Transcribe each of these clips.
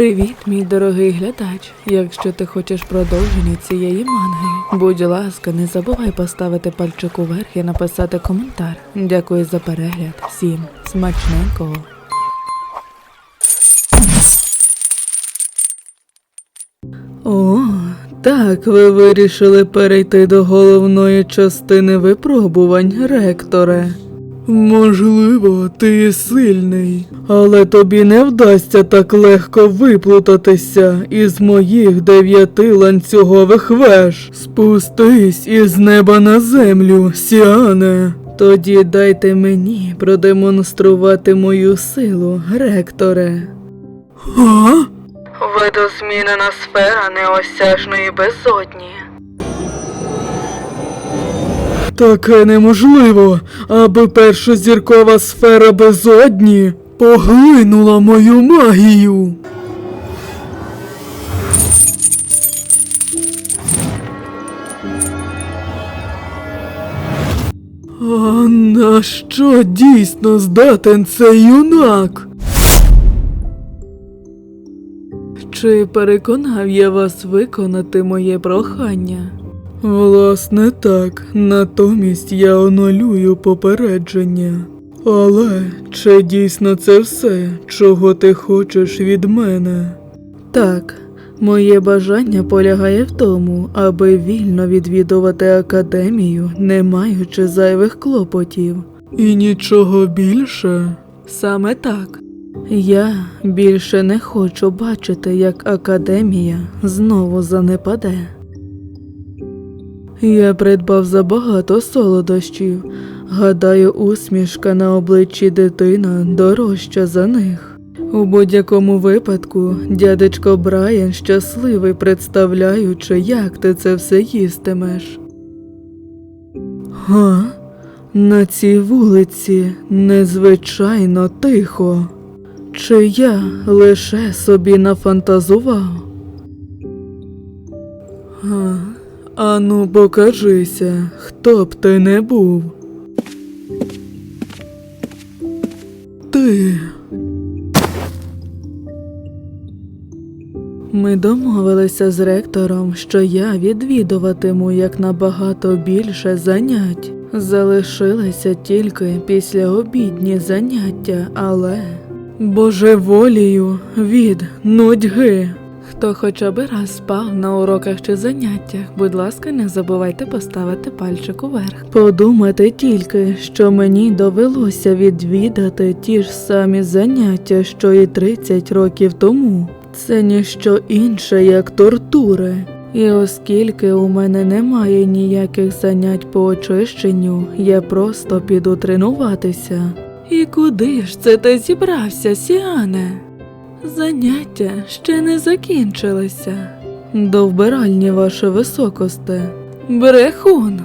Привіт, мій дорогий глядач. Якщо ти хочеш продовження цієї манги, будь ласка, не забувай поставити пальчик уверх і написати коментар. Дякую за перегляд. Всім смачненького. О, так, ви вирішили перейти до головної частини випробувань, ректоре. Можливо, ти сильний, але тобі не вдасться так легко виплутатися із моїх дев'яти ланцюгових веж. Спустись із неба на землю, Сіане. Тоді дайте мені продемонструвати мою силу, ректоре. А? Видозмінена сфера неосяжної безодні. Таке неможливо, аби першозіркова сфера безодні поглинула мою магію. А на що дійсно здатен цей юнак? Чи переконав я вас виконати моє прохання? Власне, так. Натомість я онулюю попередження. Але чи дійсно це все, чого ти хочеш від мене? Так, моє бажання полягає в тому, аби вільно відвідувати академію, не маючи зайвих клопотів. І нічого більше? Саме так. Я більше не хочу бачити, як академія знову занепаде. Я придбав забагато солодощів. Гадаю, усмішка на обличчі дитина дорожча за них. У будь-якому випадку, дядечко Брайан щасливий, представляючи, як ти це все їстимеш. Га? На цій вулиці незвичайно тихо. Чи я лише собі нафантазував? А, ану, покажися, хто б ти не був. Ти. Ми домовилися з ректором, що я відвідуватиму як набагато більше занять. Залишилися тільки післяобідні заняття, але божеволію від нудьги. Хто хоча б раз спав на уроках чи заняттях, будь ласка, не забувайте поставити пальчик уверх. Подумати тільки, що мені довелося відвідати ті ж самі заняття, що і 30 років тому. Це ніщо інше, як тортури. І оскільки у мене немає ніяких занять по очищенню, я просто піду тренуватися. І куди ж це ти зібрався, Сіане? Заняття ще не закінчилися. До вбиральні, ваше високосте. Брехун.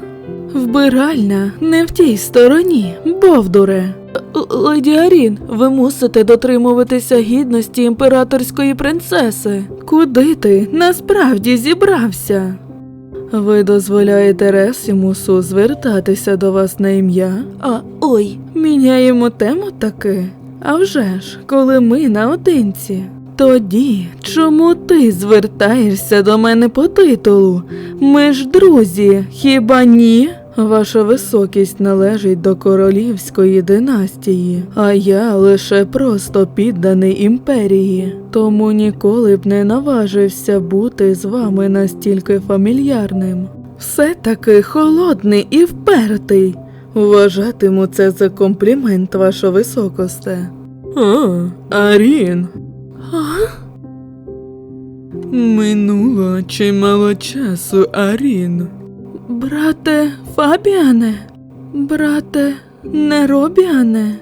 Вбиральня не в тій стороні, бовдуре. Леді Арін, ви мусите дотримуватися гідності імператорської принцеси. Куди ти насправді зібрався? Ви дозволяєте Ресімусу звертатися до вас на ім'я? А ой, міняємо тему таки. А вже ж, коли ми наодинці. Тоді чому ти звертаєшся до мене по титулу? Ми ж друзі, хіба ні? Ваша високість належить до королівської династії, а я лише просто підданий імперії, тому ніколи б не наважився бути з вами настільки фамільярним. Все таки холодний і впертий. Вважатиму це за комплімент, ваша високосте. А, Арін. А? Минуло чимало часу, Арін. Брате Фабіане, брате Неробіане,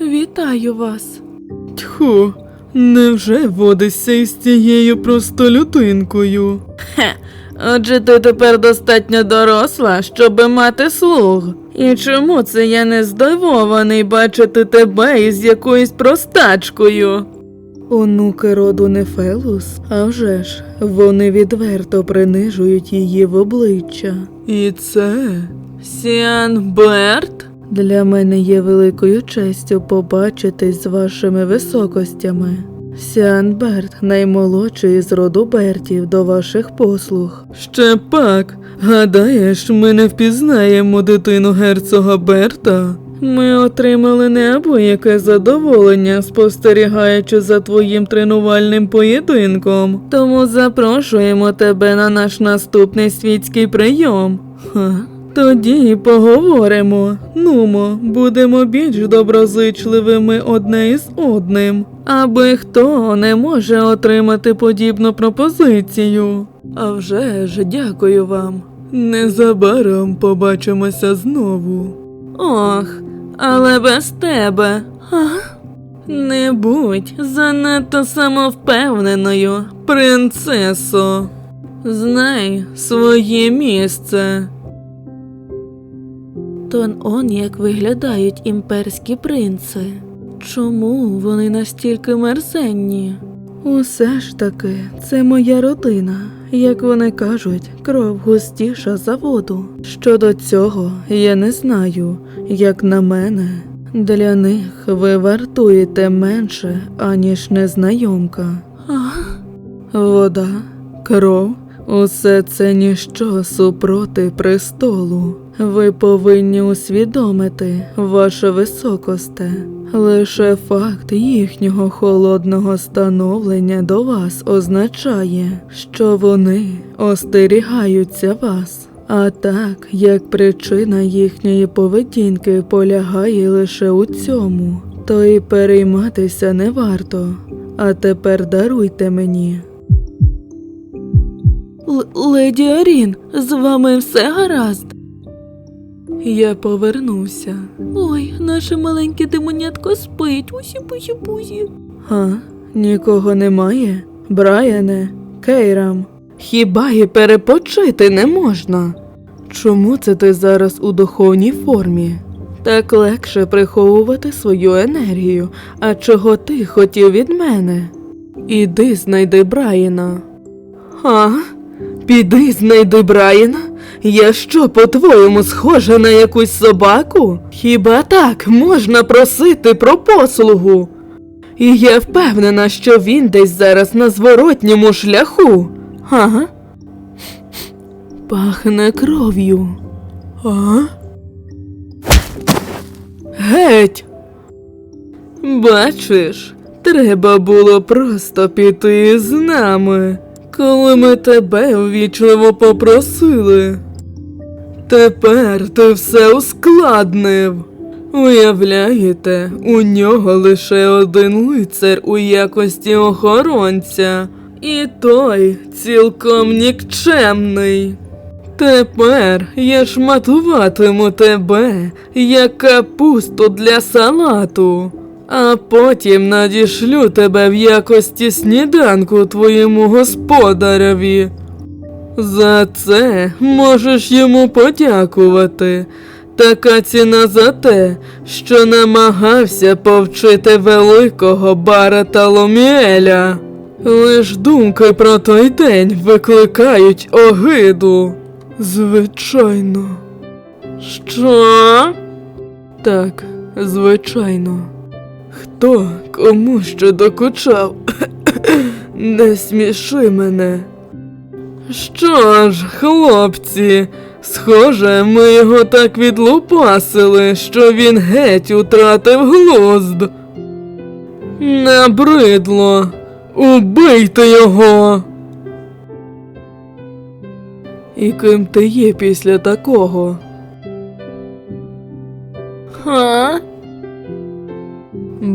вітаю вас. Тьху, невже водишся із цією простолюдинкою? Хе, отже ти тепер достатньо доросла, щоби мати слуг. І чому це я не здивований бачити тебе із якоюсь простачкою? Онуки роду Нефелус, а вже ж, вони відверто принижують її в обличчя. І це Сіан Берт? Для мене є великою честю побачитись з вашими високостями. Сіанберт, наймолодший з роду Бертів, до ваших послуг. Ще пак, гадаєш, ми не впізнаємо дитину герцога Берта? Ми отримали неабияке задоволення, спостерігаючи за твоїм тренувальним поєдинком. Тому запрошуємо тебе на наш наступний світський прийом. Ха. Тоді поговоримо. Нумо, будемо більш доброзичливими одне із одним, аби хто не може отримати подібну пропозицію. А вже ж дякую вам. Незабаром побачимося знову. Ох, але без тебе. А? Не будь занадто самовпевненою, принцесо. Знай своє місце. Тон он як виглядають імперські принци. Чому вони настільки мерзенні? Усе ж таки, це моя родина. Як вони кажуть, кров густіша за воду. Щодо цього, я не знаю, як на мене. Для них ви вартуєте менше, аніж незнайомка. Вода, кров, усе це ніщо супроти престолу. Ви повинні усвідомити, ваше високосте. Лише факт їхнього холодного становлення до вас означає, що вони остерігаються вас. А так, як причина їхньої поведінки полягає лише у цьому, то і перейматися не варто. А тепер даруйте мені. Леді Арін, з вами все гаразд. Я повернувся. Ой, наше маленьке демонятко спить. Усі пузі пузі. А, нікого немає? Брайане, Кейрам. Хіба і перепочити не можна? Чому це ти зараз у духовній формі? Так легше приховувати свою енергію. А чого ти хотів від мене? Іди знайди Брайана. А? Піди знайди Брайана? Я що, по-твоєму, схожа на якусь собаку? Хіба так можна просити про послугу? І я впевнена, що він десь зараз на зворотньому шляху. Ага. Пахне кров'ю. А? Геть. Бачиш, треба було просто піти з нами, коли ми тебе ввічливо попросили. Тепер ти все ускладнив. Уявляєте, у нього лише один лицар у якості охоронця, і той цілком нікчемний. Тепер я шматуватиму тебе як капусту для салату, а потім надішлю тебе в якості сніданку твоєму господареві. За це можеш йому подякувати. Така ціна за те, що намагався повчити великого Барата Ломіеля. Лиш думки про той день викликають огиду. Звичайно. Що? Так, звичайно. Хто кому що докучав? Не сміши мене. Що ж, хлопці, схоже, ми його так відлупасили, що він геть утратив глузд. Набридло. Убийте його. І ким ти є після такого? Ха?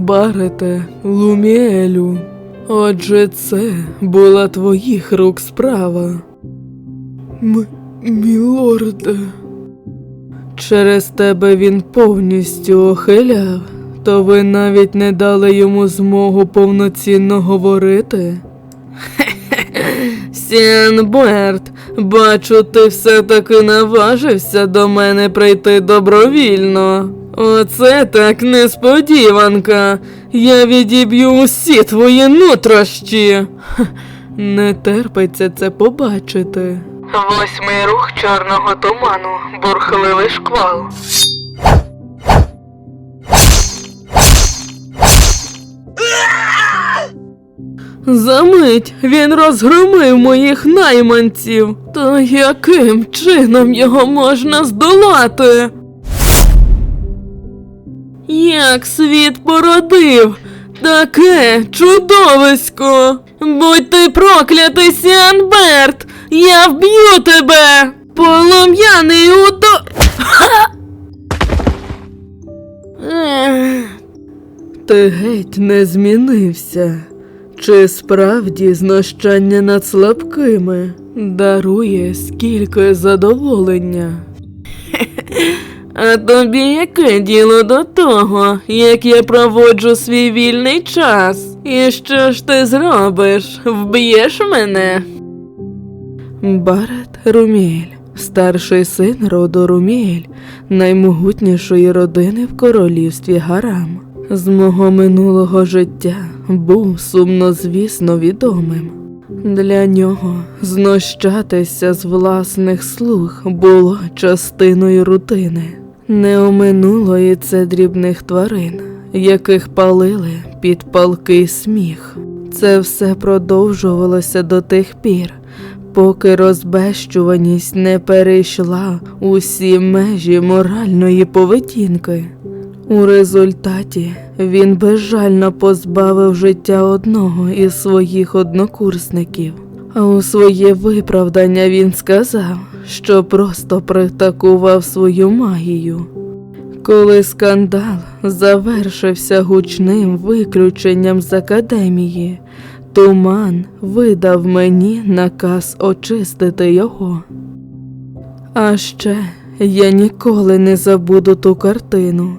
Барете Луміелю. Отже, це була твоїх рук справа. М- мілорде. Через тебе він повністю охиляв, то ви навіть не дали йому змогу повноцінно говорити. Сінберт, бачу, ти все-таки наважився до мене прийти добровільно. Оце так несподіванка. Я відіб'ю усі твої нутрощі. Не терпиться це побачити. Восьмий рух чорного туману, бурхливий шквал. За мить він розгромив моїх найманців. То яким чином його можна здолати? Як світ породив таке чудовисько. Будь ти проклятий Сіанберт! Я вб'ю тебе! Полум'яний удо. Ти геть не змінився. Чи справді знущання над слабкими дарує скільки задоволення? А тобі яке діло до того, як я проводжу свій вільний час? І що ж ти зробиш? Вб'єш мене? Барет Руміель, старший син роду Руміель, наймогутнішої родини в королівстві Гарам. З мого минулого життя був сумнозвісно відомим. Для нього знущатися з власних слуг було частиною рутини. Не оминуло і це дрібних тварин, яких палили під палкий сміх. Це все продовжувалося до тих пір, поки розбещуваність не перейшла усі межі моральної поведінки. У результаті він безжально позбавив життя одного із своїх однокурсників. У своє виправдання він сказав, що просто притакував свою магію. Коли скандал завершився гучним виключенням з академії, туман видав мені наказ очистити його. А ще я ніколи не забуду ту картину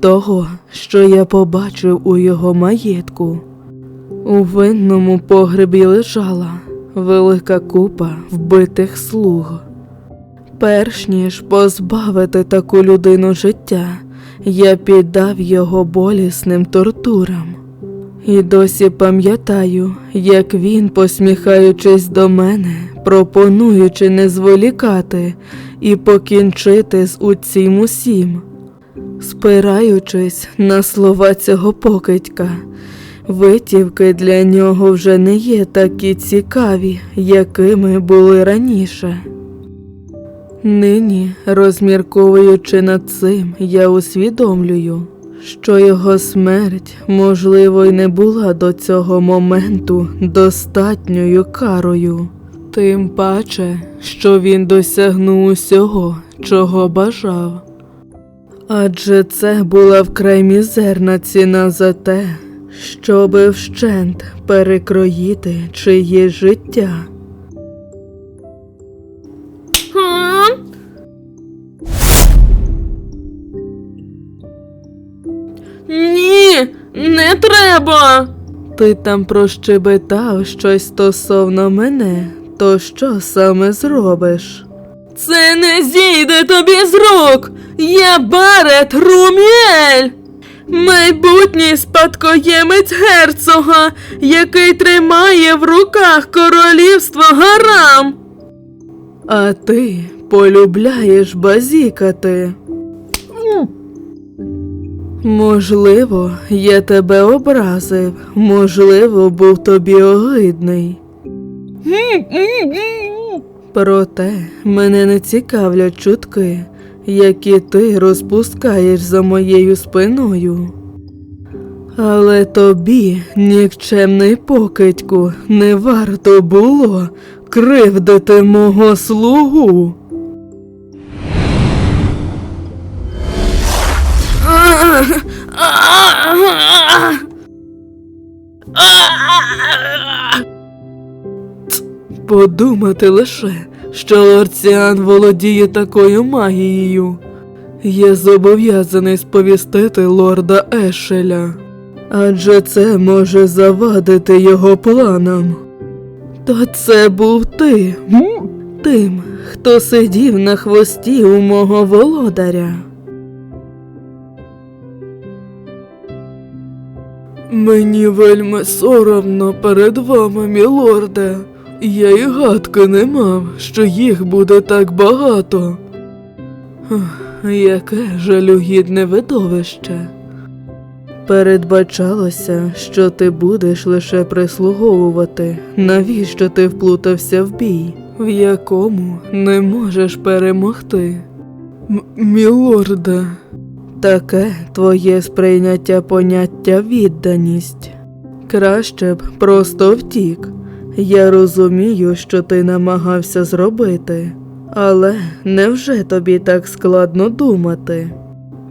того, що я побачив у його маєтку. У винному погребі лежала велика купа вбитих слуг. Перш ніж позбавити таку людину життя, я піддав його болісним тортурам. І досі пам'ятаю, як він, посміхаючись до мене, пропонуючи не зволікати і покінчити з уцім усім, спираючись на слова цього покидька, витівки для нього вже не є такі цікаві, якими були раніше. Нині, розмірковуючи над цим, я усвідомлюю, що його смерть, можливо, й не була до цього моменту достатньою карою. Тим паче, що він досягнув усього, чого бажав. Адже це була вкрай мізерна ціна за те, щоби вщент перекроїти чиє життя. Ні, не треба. Ти там прощебетав щось стосовно мене, то що саме зробиш? Це не зійде тобі з рук. Я Барет Руміель, майбутній спадкоємець герцога, який тримає в руках королівство гарам. А ти полюбляєш базікати. Можливо, я тебе образив, можливо, був тобі огидний. Проте мене не цікавлять чутки, які ти розпускаєш за моєю спиною. Але тобі, нікчемний покидьку, не варто було кривдити мого слугу. Подумати лише, що лорд Сіан володіє такою магією. Я зобов'язаний сповістити лорда Ешеля, адже це може завадити його планам. То це був ти, тим, хто сидів на хвості у мого володаря. Мені вельми соромно перед вами, мілорде. Я й гадки не мав, що їх буде так багато. Яке жалюгідне видовище. Передбачалося, що ти будеш лише прислуговувати. Навіщо ти вплутався в бій, в якому не можеш перемогти? М- мілорда. Таке твоє сприйняття поняття відданість. Краще б просто втік. Я розумію, що ти намагався зробити, але невже тобі так складно думати?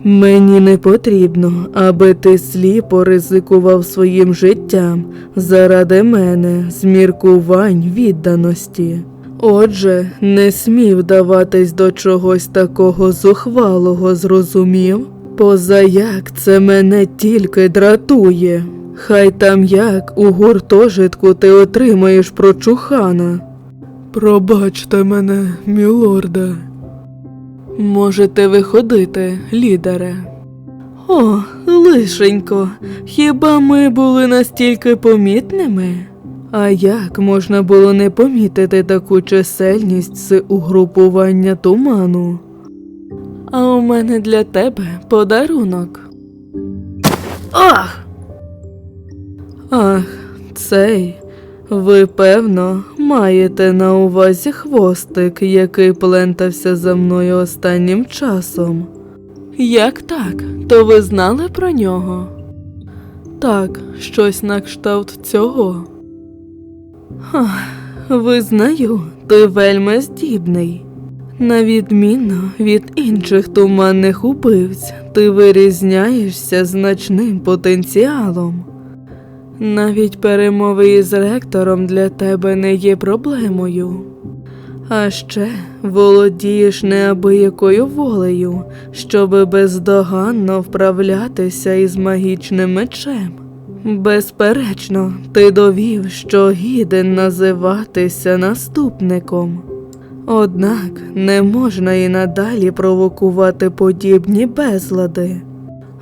Мені не потрібно, аби ти сліпо ризикував своїм життям заради мене з міркувань відданості. Отже, не смів даватись до чогось такого зухвалого, зрозумів? Позаяк це мене тільки дратує. Хай там як у гуртожитку ти отримаєш прочухана. Пробачте мене, мілорде. Можете виходити, лідере. О, лишенько, хіба ми були настільки помітними? А як можна було не помітити таку чисельність з угрупування туману? А у мене для тебе подарунок. Ах! Ах, цей. Ви, певно, маєте на увазі хвостик, який плентався за мною останнім часом. Як так? То ви знали про нього? Так, щось на кшталт цього. Ах, визнаю, ти вельми здібний. На відміну від інших туманних убивць, ти вирізняєшся значним потенціалом. Навіть перемови із ректором для тебе не є проблемою. А ще володієш неабиякою волею, щоби бездоганно вправлятися із магічним мечем. Безперечно, ти довів, що гіден називатися наступником. Однак не можна і надалі провокувати подібні безлади.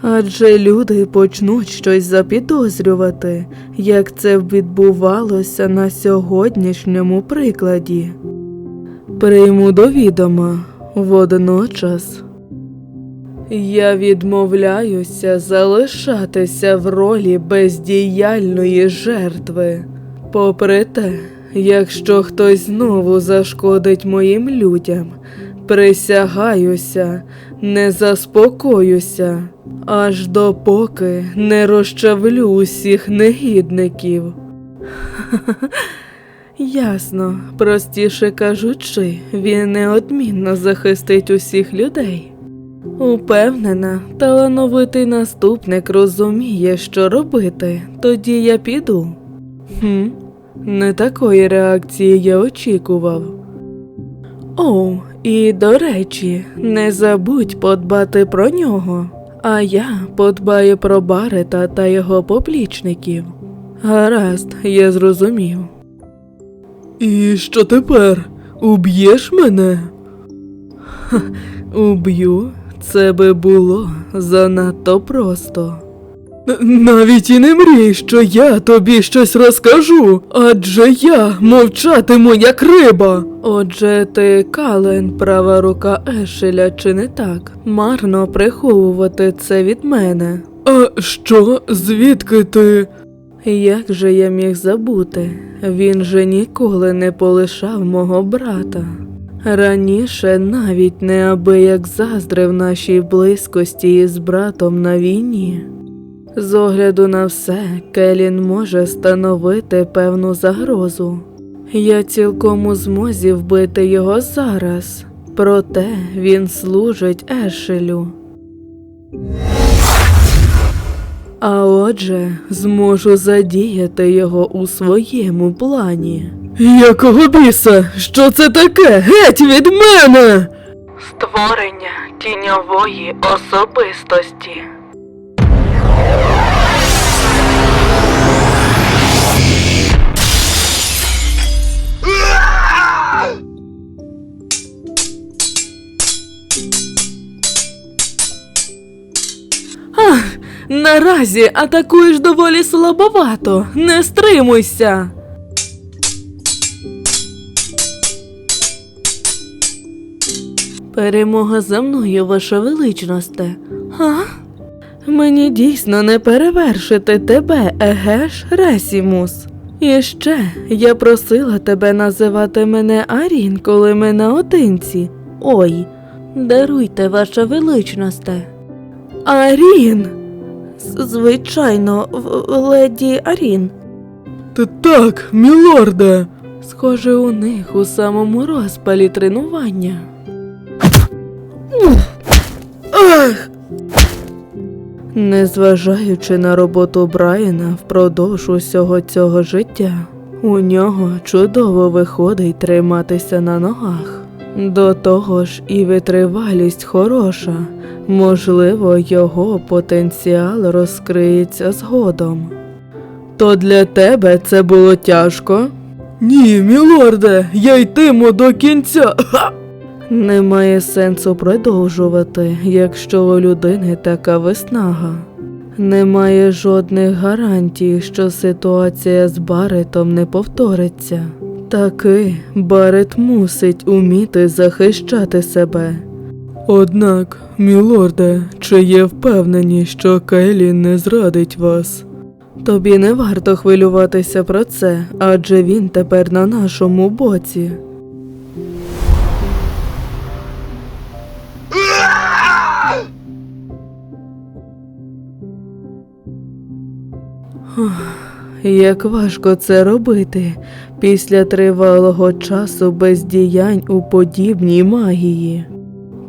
Адже люди почнуть щось запідозрювати, як це відбувалося на сьогоднішньому прикладі. Прийму до відома водночас. Я відмовляюся залишатися в ролі бездіяльної жертви. Попри те, якщо хтось знову зашкодить моїм людям, присягаюся, не заспокоюся, аж допоки не розчавлю усіх негідників. Ясно, простіше кажучи, він неодмінно захистить усіх людей. Упевнена, талановитий наступник розуміє, що робити, тоді я піду. Хм, не такої реакції я очікував. Оу, і до речі, не забудь подбати про нього, а я подбаю про Барета та його поплічників. Гаразд, я зрозумів. І що тепер? Уб'єш мене? Ха, уб'ю? Це би було занадто просто. Навіть і не мрій, що я тобі щось розкажу, адже я мовчатиму як риба. Отже, ти Кален, права рука Ешеля, чи не так? Марно приховувати це від мене. А що? Звідки ти? Як же я міг забути? Він же ніколи не полишав мого брата. Раніше навіть неабияк заздрив нашій близькості із братом на війні. З огляду на все, Келін може становити певну загрозу. Я цілком у змозі вбити його зараз, проте він служить Ешелю. А отже, зможу задіяти його у своєму плані. Якого біса? Що це таке? Геть від мене! Створення тіньової особистості. Наразі атакуєш доволі слабовато. Не стримуйся. Перемога за мною, ваша величність. А? Мені дійсно не перевершити тебе, еге ж, Ресімус. І ще я просила тебе називати мене Арін, коли ми наодинці. Ой, даруйте, ваша величносте. Арін. Звичайно, леді Арін. Та так, мілорде. Схоже, у них у самому розпалі тренування. Ах! Незважаючи на роботу Брайана впродовж усього цього життя, у нього чудово виходить триматися на ногах. До того ж, і витривалість хороша. Можливо, його потенціал розкриється згодом. То для тебе це було тяжко? Ні, мілорде, я йтиму до кінця. Ха! Немає сенсу продовжувати, якщо у людини така виснага. Немає жодних гарантій, що ситуація з Баретом не повториться. Таки Барет мусить уміти захищати себе. Однак, мілорде, чи є впевнені, що Келі не зрадить вас? Тобі не варто хвилюватися про це, адже він тепер на нашому боці. Як важко це робити після тривалого часу бездіянь у подібній магії.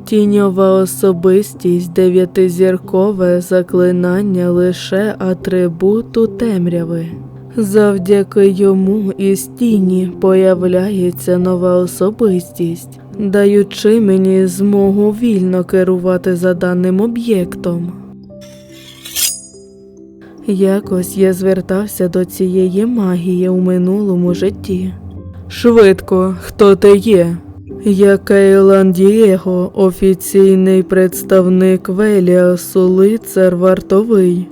Тіньова особистість дев'ятизіркове заклинання лише атрибуту темряви. Завдяки йому із тіні появляється нова особистість, даючи мені змогу вільно керувати за даним об'єктом. Якось я звертався до цієї магії у минулому житті. Швидко, хто ти є? Я Кейлан Дієго, офіційний представник Веліасу, лицар вартовий.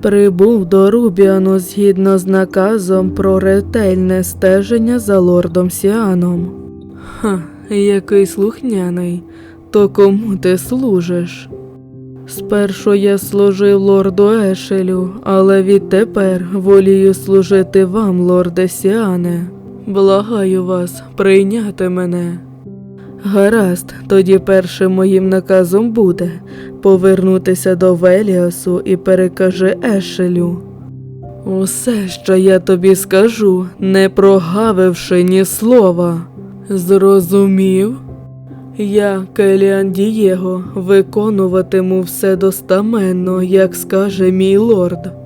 Прибув до Рубіану згідно з наказом про ретельне стеження за лордом Сіаном. Ха, який слухняний. То кому ти служиш? Спершу я служив лорду Ешелю, але відтепер волію служити вам, лорде Сіане. Благаю вас прийняти мене. Гаразд, тоді першим моїм наказом буде повернутися до Веліасу і перекажи Ешелю. Усе, що я тобі скажу, не прогавивши ні слова. Зрозумів? Я, Келіан Дієго, виконуватиму все достаменно, як скаже мій лорд.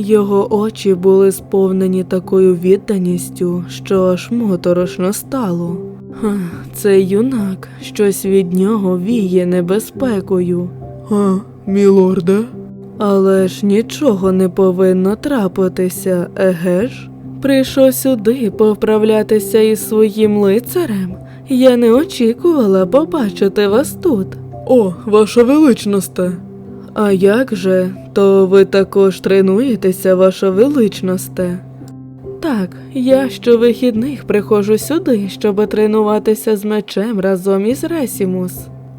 Його очі були сповнені такою відданістю, що аж моторошно стало. Ха, Цей юнак, щось від нього віє небезпекою. А, мілорде? Але ж нічого не повинно трапитися, еге ж? Прийшов сюди повправлятися із своїм лицарем. Я не очікувала побачити вас тут. О, ваша величносте. А як же, то ви також тренуєтеся, ваша величносте? Так, я щовихідних приходжу сюди, щоб тренуватися з мечем разом із Ресімус,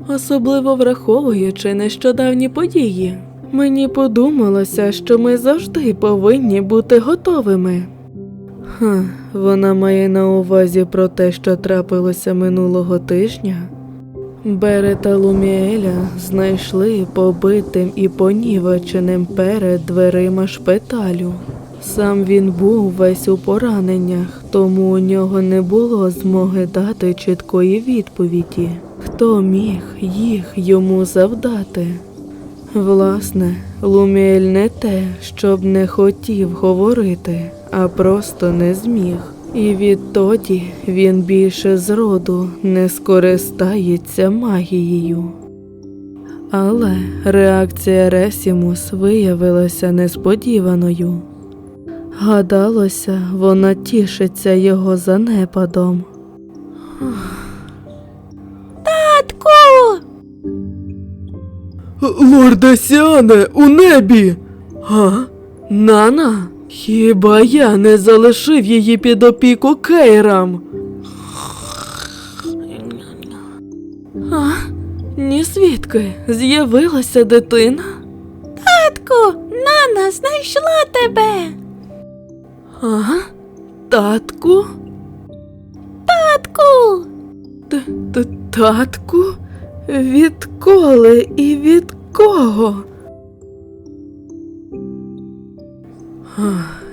особливо враховуючи нещодавні події. Мені подумалося, що ми завжди повинні бути готовими. Ха, вона має на увазі про те, що трапилося минулого тижня. Берета Луміеля знайшли побитим і понівеченим перед дверима шпиталю. Сам він був весь у пораненнях, тому у нього не було змоги дати чіткої відповіді, хто міг їх йому завдати. Власне, Луміель не те, щоб не хотів говорити, а просто не зміг. І відтоді він більше зроду не скористається магією. Але реакція Ресімус виявилася несподіваною. Гадалося, вона тішиться його занепадом. Татку! Лорде Сіане, у небі. Га? Нана? Хіба я не залишив її під опіку Кейрам? А? ні звідки з'явилася дитина? Татку, Нана знайшла тебе. Ага, татку? Татку. Т- т- Татку? Відколи і від кого?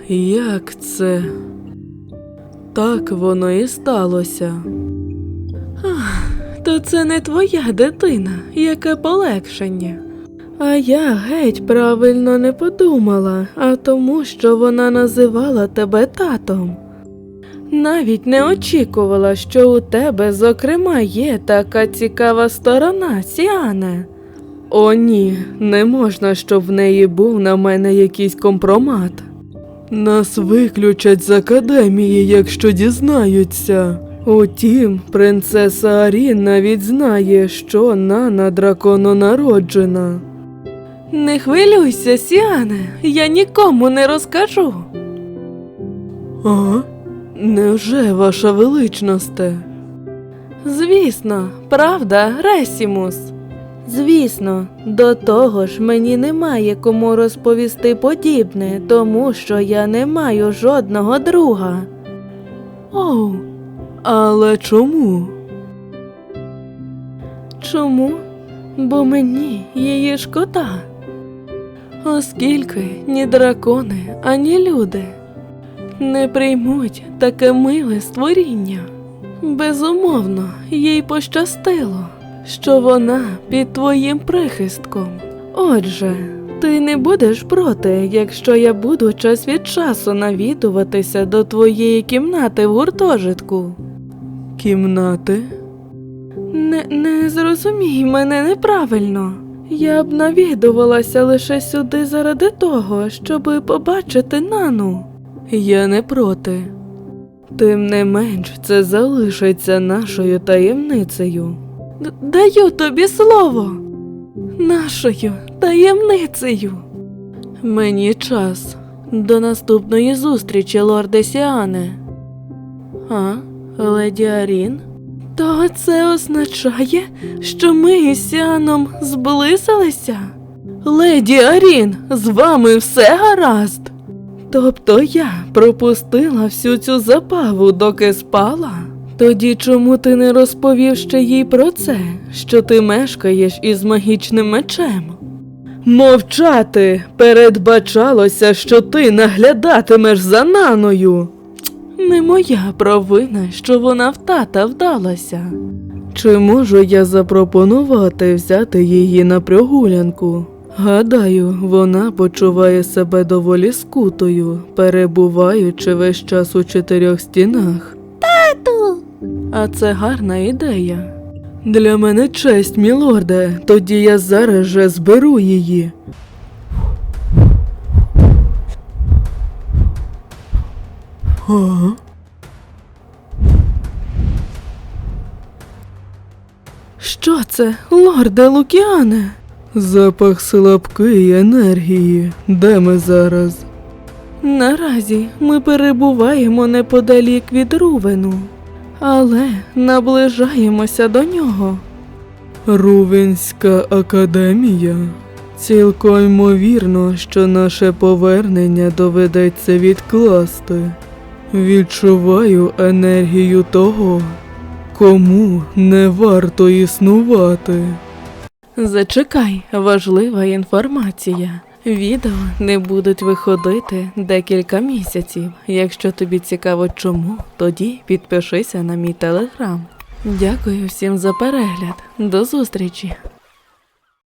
Як це? Так воно і сталося. Ах, То це не твоя дитина, яке полегшення. А я геть правильно не подумала, а тому, що вона називала тебе татом. Навіть не очікувала, що у тебе, зокрема, є така цікава сторона, Сіане. О, ні, не можна, щоб в неї був на мене якийсь компромат. Нас виключать з академії, якщо дізнаються. Утім, принцеса Арін навіть знає, що Нана дракононароджена. Не хвилюйся, Сіане, я нікому не розкажу. А? Невже, ваша величносте? Звісно, правда, Ресімус. Звісно, до того ж мені немає кому розповісти подібне, тому що я не маю жодного друга. Оу, але чому? Чому? Бо мені її шкода. Оскільки ні дракони, ані люди не приймуть таке миле створіння. Безумовно, їй пощастило, що вона під твоїм прихистком. Отже, ти не будеш проти, якщо я буду час від часу навідуватися до твоєї кімнати в гуртожитку. Кімнати? Не, не зрозумій мене неправильно. Я б навідувалася лише сюди заради того, щоби побачити нану. Я не проти. Тим не менш, це залишиться нашою таємницею. Даю тобі слово. Нашою таємницею. Мені час. До наступної зустрічі, лорде Сіане. А, леді Арін? То це означає, що ми із Сіаном зблизилися? Леді Арін, з вами все гаразд. Тобто я пропустила всю цю забаву, доки спала? Тоді чому ти не розповів ще їй про це, що ти мешкаєш із магічним мечем? Мовчати передбачалося, що ти наглядатимеш за наною. Не моя провина, що вона в тата вдалася. Чи можу я запропонувати взяти її на прогулянку? Гадаю, вона почуває себе доволі скутою, перебуваючи весь час у чотирьох стінах. А це гарна ідея. Для мене честь, мілорде, тоді я зараз же зберу її. Ага. Що це, лорде Лукіане? Запах слабкої енергії. Де ми зараз? Наразі ми перебуваємо неподалік від Рувену, але наближаємося до нього. Рувенська академія. Цілком ймовірно, що наше повернення доведеться відкласти. Відчуваю енергію того, кому не варто існувати. Зачекай, важлива інформація. Відео не будуть виходити декілька місяців. Якщо тобі цікаво чому, тоді підпишися на мій телеграм. Дякую всім за перегляд. До зустрічі!